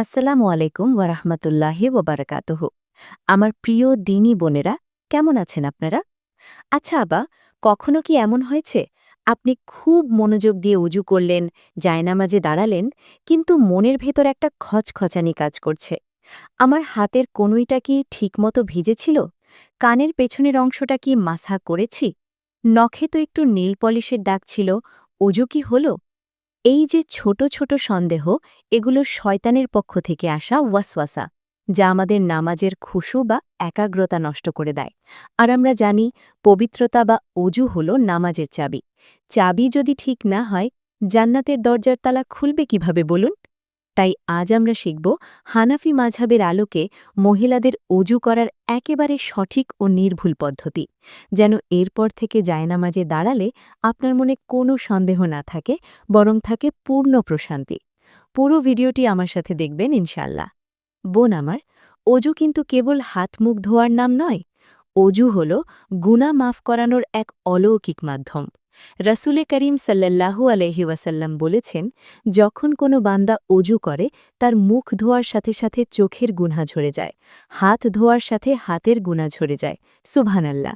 আসসালামু আলাইকুম ওয়ারাহমাতুল্লাহি ওবারাকাতুহু আমার প্রিয় দিনী বোনেরা, কেমন আছেন আপনারা? আচ্ছা আবা, কখনো কি এমন হয়েছে? আপনি খুব মনোযোগ দিয়ে উজু করলেন, জায়নামাজে দাঁড়ালেন, কিন্তু মনের ভেতর একটা খচখচানি কাজ করছে। আমার হাতের কনুইটা কি ঠিকমতো ভিজেছিল? কানের পেছনের অংশটা কি মাসা করেছি? নখে তো একটু নীল পলিশের দাগ ছিল, উজু কি হলো? এই যে ছোট ছোট সন্দেহ, এগুলো শয়তানের পক্ষ থেকে আসা ওয়াসওয়াসা, যা আমাদের নামাজের খুশু বা একাগ্রতা নষ্ট করে দেয়। আর আমরা জানি, পবিত্রতা বা অজু হল নামাজের চাবি। চাবি যদি ঠিক না হয়, জান্নাতের দরজার তালা খুলবে কীভাবে বলুন? তাই আজ আমরা শিখব হানাফি মাঝাবের আলোকে মহিলাদের অজু করার একেবারে সঠিক ও নির্ভুল পদ্ধতি। যেন এরপর থেকে জায়নামাজে দাঁড়ালে আপনার মনে কোনো সন্দেহ না থাকে, বরং থাকে পূর্ণ প্রশান্তি। পুরো ভিডিওটি আমার সাথে দেখবেন ইনশাল্লাহ বোন আমার অজু কিন্তু কেবল হাত মুখ ধোয়ার নাম নয় অজু হল গুণা মাফ করানোর এক অলৌকিক মাধ্যম। রাসুলে করিম সাল্লাল্লাহু আলহি ওয়াসাল্লাম বলেছেন, যখন কোনো বান্দা অজু করে, তার মুখ ধোয়ার সাথে সাথে চোখের গুণা ঝরে যায়, হাত ধোয়ার সাথে হাতের গুনা ঝরে যায়, সুবহানাল্লাহ।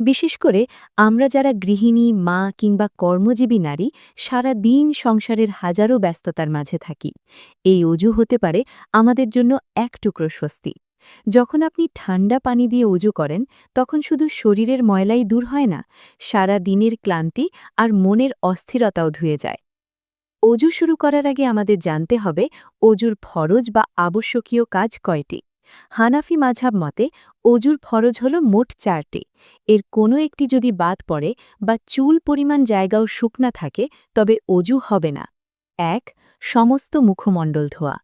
বিশেষ করে আমরা যারা গৃহিণী, মা কিংবা কর্মজীবী নারী, সারা দিন সংসারের হাজারো ব্যস্ততার মাঝে থাকি। এই অজু হতে পারে আমাদের জন্য এক টুকরো স্বস্তি। যখন আপনি ঠান্ডা পানি দিয়ে উজু করেন, তখন শুধু শরীরের ময়লাই দূর হয় না, সারা দিনের ক্লান্তি আর মনের অস্থিরতাও ধুয়ে যায়। অজু শুরু করার আগে আমাদের জানতে হবে অজুর ফরজ বা আবশ্যকীয় কাজ কয়টি। হানাফি মাঝাব মতে অজুর ফরজ হল মোট চারটি। এর কোনো একটি যদি বাদ পড়ে বা চুল পরিমাণ জায়গাও শুকনা থাকে, তবে অজু হবে না। এক, সমস্ত মুখমণ্ডল ধোয়া।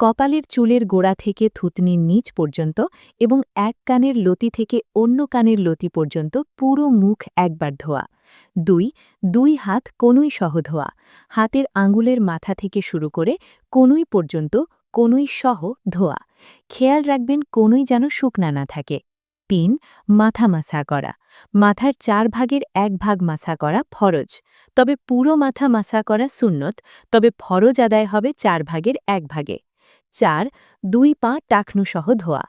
কপালের চুলের গোড়া থেকে থুতনির নিচ পর্যন্ত এবং এক কানের লতি থেকে অন্য কানের লতি পর্যন্ত পুরো মুখ একবার ধোয়া। দুই দুই হাত কনুই সহ ধোয়া। হাতের আঙুলের মাথা থেকে শুরু করে কনুই পর্যন্ত কনুই সহ ধোয়া। খেয়াল রাখবেন কনুই যেন শুকনা না থাকে। তিন, মাথা মাসা করা। মাথার চার ভাগের এক ভাগ মাসা করা ফরজ। তবে পুরো মাথা মাসা করা সুন্নত, তবে ফরজ আদায় হবে চার ভাগের এক ভাগে। চার, দুই পা টাকনুসহ ধোয়া।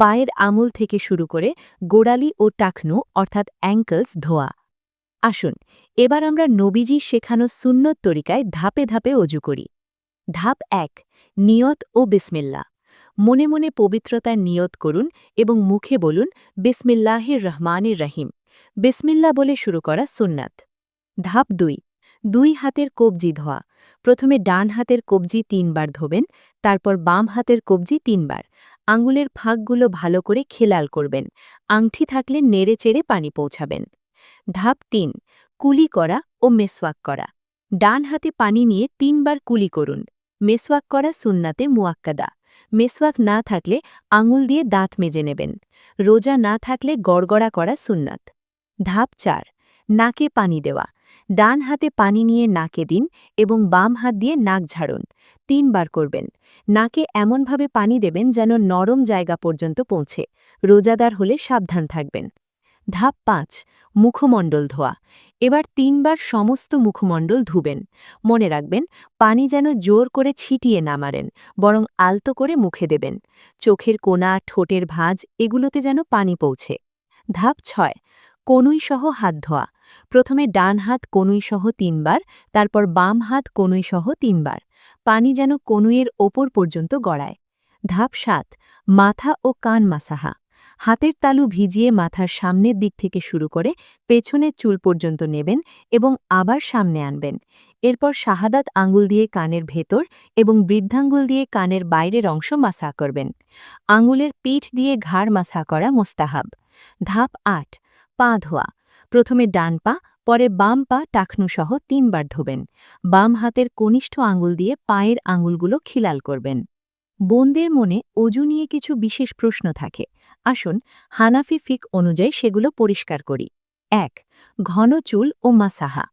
পায়ের আমুল থেকে শুরু করে গোড়ালি ও টাকনু, অর্থাৎ অ্যাঙ্কলস ধোয়া। আসুন, এবার আমরা নবীজি শেখানো সুন্নত তরিকায় ধাপে ধাপে অজু করি। ধাপ এক, নিয়ত ও বিসমিল্লা। মনে মনে পবিত্রতার নিয়ত করুন এবং মুখে বলুন, বিসমিল্লাহির রহমানির রহিম। বিসমিল্লা বলে শুরু করা সুন্নাত। ধাপ দুই দুই হাতের কবজি ধোয়া। প্রথমে ডান হাতের কবজি তিনবার ধোবেন, তারপর বাম হাতের কবজি তিনবার। আঙ্গুলের ফাঁকগুলো ভালো করে খেলাল করবেন। আংটি থাকলে নেড়ে চেড়ে পানি পৌঁছাবেন। ধাপ তিন, কুলি করা ও মেসওয়াক করা। ডান হাতে পানি নিয়ে তিনবার কুলি করুন। মেসওয়াক করা সুন্নাতে মুয়াক্কাদা। মেসওয়াক না থাকলে আঙুল দিয়ে দাঁত মেজে নেবেন। রোজা না থাকলে গড়গড়া করা সুন্নাত। ধাপ চার, নাকে পানি দেওয়া। ডান হাতে পানি নিয়ে নাকে দিন এবং বাম হাত দিয়ে নাক ঝাড়ুন। তিনবার করবেন। নাকে এমনভাবে পানি দেবেন যেন নরম জায়গা পর্যন্ত পৌঁছে। রোজাদার হলে সাবধান থাকবেন। ধাপ পাঁচ, মুখমণ্ডল ধোয়া। এবার তিনবার সমস্ত মুখমণ্ডল ধুবেন। মনে রাখবেন, পানি যেন জোর করে ছিটিয়ে না মারেন, বরং আলতো করে মুখে দেবেন। চোখের কোনা ঠোঁটের ভাঁজ, এগুলোতে যেন পানি পৌঁছে। ধাপ ছয়, কনুইসহ হাত ধোয়া। প্রথমে ডান হাত কনুইসহ তিনবার, তারপর বাম হাত কনুইসহ তিনবার। পানি যেন কনুইয়ের ওপর পর্যন্ত গড়ায়। ধাপ সাত, মাথা ও কান মাসাহা। হাতের তালু ভিজিয়ে মাথার সামনের দিক থেকে শুরু করে পেছনের চুল পর্যন্ত নেবেন এবং আবার সামনে আনবেন। এরপর শাহাদাত আঙ্গুল দিয়ে কানের ভেতর এবং বৃদ্ধাঙ্গুল দিয়ে কানের বাইরের অংশ মাসা করবেন। আঙ্গুলের পিঠ দিয়ে ঘাড় মাসা করা মোস্তাহাব। ধাপ আট, পা ধোয়া। প্রথমে ডান পা, পরে বাম পা টাকনুসহ তিনবার ধোবেন। বাম হাতের কনিষ্ঠ আঙুল দিয়ে পায়ের আঙুলগুলো খিলাল করবেন। বোনদের মনে অজু নিয়ে কিছু বিশেষ প্রশ্ন থাকে। আসুন হানাফি ফিক অনুযায়ী সেগুলো পরিষ্কার করি। এক, ঘন চুল ও মাসাহা।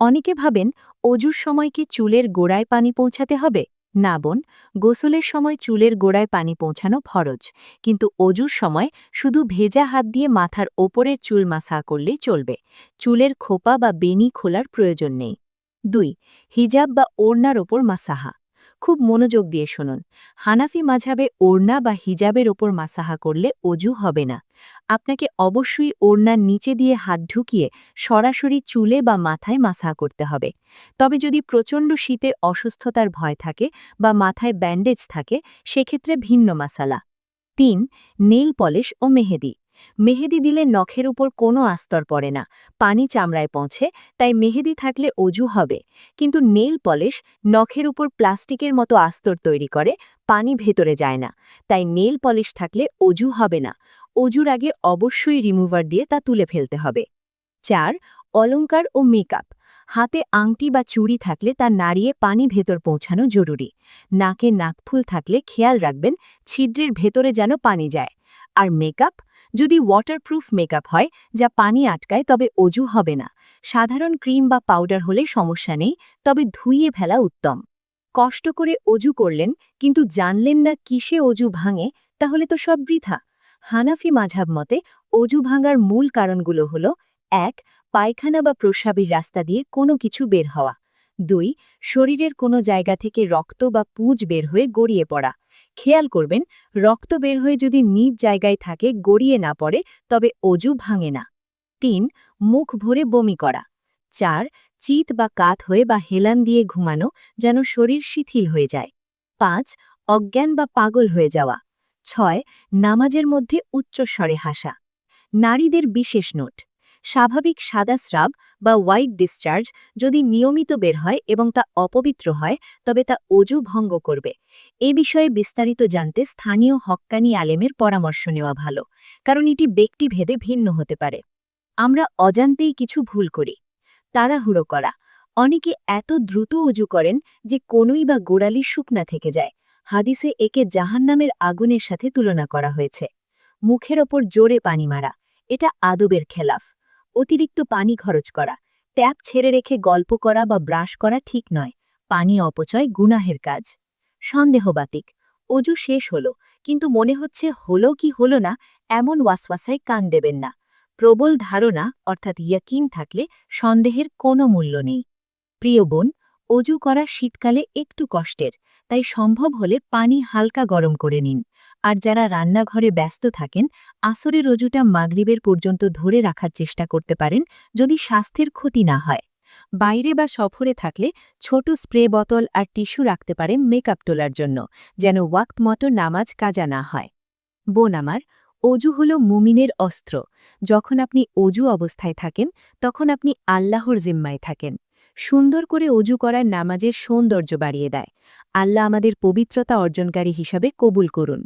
অনেকে ভাবেন অজুর সময় কি চুলের গোড়ায় পানি পৌঁছাতে হবে? না বোন, গোসলের সময় চুলের গোড়ায় পানি পৌঁছানো ফরজ, কিন্তু অজুর সময় শুধু ভেজা হাত দিয়ে মাথার ওপরের চুল মাসা করলেই চলবে, চুলের খোপা বা বেনি খোলার প্রয়োজন নেই। দুই, হিজাব বা ওড়নার ওপর মাসাহা। খুব মনোযোগ দিয়ে শুনুন। হানাফি মাঝাবে ওড়না বা হিজাবের ওপর মাসাহা করলে অজু হবে না। আপনাকে অবশ্যই ওড়নার নিচে দিয়ে হাত ঢুকিয়ে সরাসরি চুলে বা মাথায় মাসাহা করতে হবে। তবে যদি প্রচণ্ড শীতে অসুস্থতার ভয় থাকে বা মাথায় ব্যান্ডেজ থাকে, সেক্ষেত্রে ভিন্ন মাসালা। তিন, নেইল পলিশ ও মেহেদি। মেহেদি দিলে নখের উপর কোনো আস্তর পড়ে না। পানি চামড়ায় পৌঁছে, তাই মেহেদি থাকলে অজু হবে। কিন্তু নেল পলিশ নখের উপর প্লাস্টিকের মতো আস্তর তৈরি করে, পানি ভেতরে যায় না। তাই নেল পলিশ থাকলে অজু হবে না। অজুর আগে অবশ্যই রিমুভার দিয়ে তা তুলে ফেলতে হবে। চার, অলংকার ও মেকআপ। হাতে আংটি বা চুড়ি থাকলে তা নাড়িয়ে পানি ভেতর পৌঁছানো জরুরি। নাকে নাকফুল থাকলে খেয়াল রাখবেন, ছিদ্রের ভেতরে যেন পানি যায়। আর মেকআপ যদি ওয়াটারপ্রুফ মেকআপ হয়, যা পানি আটকায় তবে অজু হবে না। সাধারণ ক্রিম বা পাউডার হলে সমস্যা নেই, তবে ধুইয়ে ফেলা উত্তম। কষ্ট করে অজু করলেন, কিন্তু জানলেন না কিসে অজু ভাঙে, তাহলে তো সব বৃথা। হানাফি মাঝাব মতে, অজু ভাঙার মূল কারণগুলো হল, এক, পায়খানা বা প্রস্রাবের রাস্তা দিয়ে কোনো কিছু বের হওয়া। দুই, শরীরের কোনো জায়গা থেকে রক্ত বা পুঁজ বের হয়ে গড়িয়ে পড়া। খেয়াল করবেন, রক্ত বের হয়ে যদি নিজ জায়গায় থাকে, গড়িয়ে না পড়ে, তবে অজু ভাঙে না। তিন, মুখ ভরে বমি করা। চার, চিত বা কাত হয়ে বা হেলান দিয়ে ঘুমানো যেন শরীর শিথিল হয়ে যায়। পাঁচ, অজ্ঞান বা পাগল হয়ে যাওয়া। ছয়, নামাজের মধ্যে উচ্চস্বরে হাসা। নারীদের বিশেষ নোট। স্বাভাবিক সাদা স্রাব বা হোয়াইট ডিসচার্জ যদি নিয়মিত বের হয় এবং তা অপবিত্র হয়, তবে তা অজু ভঙ্গ করবে। এ বিষয়ে বিস্তারিত জানতে স্থানীয় হক্কানি আলেমের পরামর্শ নেওয়া ভালো, কারণ এটি ব্যক্তিভেদে ভিন্ন হতে পারে। আমরা অজান্তেই কিছু ভুল করি। তাড়াহুড়ো করা। অনেকে এত দ্রুত অজু করেন যে কোনই বা গোড়ালি শুকনা থেকে যায়। হাদিসে একে জাহান্নামের আগুনের সাথে তুলনা করা হয়েছে। মুখের ওপর জোরে পানি মারা। এটা আদবের খেলাফ। অতিরিক্ত পানি খরচ করা। ট্যাপ ছেড়ে রেখে গল্প করা বা ব্রাশ করা ঠিক নয়। পানি অপচয় গুনাহের কাজ। সন্দেহবাতিক। অজু শেষ হলো, কিন্তু মনে হচ্ছে হলো কি হলো না, এমন ওয়াসওয়াসায় কান দেবেন না। প্রবল ধারণা, অর্থাৎ ইয়াকিন থাকলে সন্দেহের কোনো মূল্য নেই। প্রিয় বোন, অজু করা শীতকালে একটু কষ্টের, তাই সম্ভব হলে পানি হালকা গরম করে নিন। আর যারা রান্নাঘরে ব্যস্ত থাকেন, আসরের রজুটা মাগরিবের পর্যন্ত ধরে রাখার চেষ্টা করতে পারেন যদি স্বাস্থ্যের ক্ষতি না হয়। বাইরে বা সফরে থাকলে ছোট স্প্রে বোতল আর টিস্যু রাখতে পারেন মেকআপ তোলার জন্য, যেন ওয়াক্ত মতো নামাজ কাজা না হয়। বোন আমার, অজু হল মুমিনের অস্ত্র। যখন আপনি অজু অবস্থায় থাকেন, তখন আপনি আল্লাহর জিম্মায় থাকেন। সুন্দর করে অজু করার নামাজের সৌন্দর্য বাড়িয়ে দেয়। আল্লাহ আমাদের পবিত্রতা অর্জনকারী হিসাবে কবুল করুন।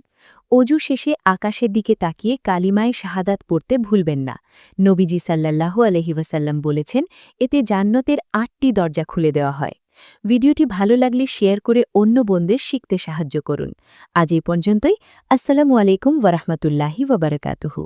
অজু শেষে আকাশের দিকে তাকিয়ে কালিমায় শাহাদাত পড়তে ভুলবেন না। নবীজি সাল্লাহ আলহিবাসাল্লাম বলেছেন, এতে জান্নতের আটটি দরজা খুলে দেওয়া হয়। ভিডিওটি ভালো লাগলে শেয়ার করে অন্য বোনদের শিখতে সাহায্য করুন। আজ এই পর্যন্তই। আসসালামু আলাইকুম ওরহমতুল্লাহি ওবরকাতুহু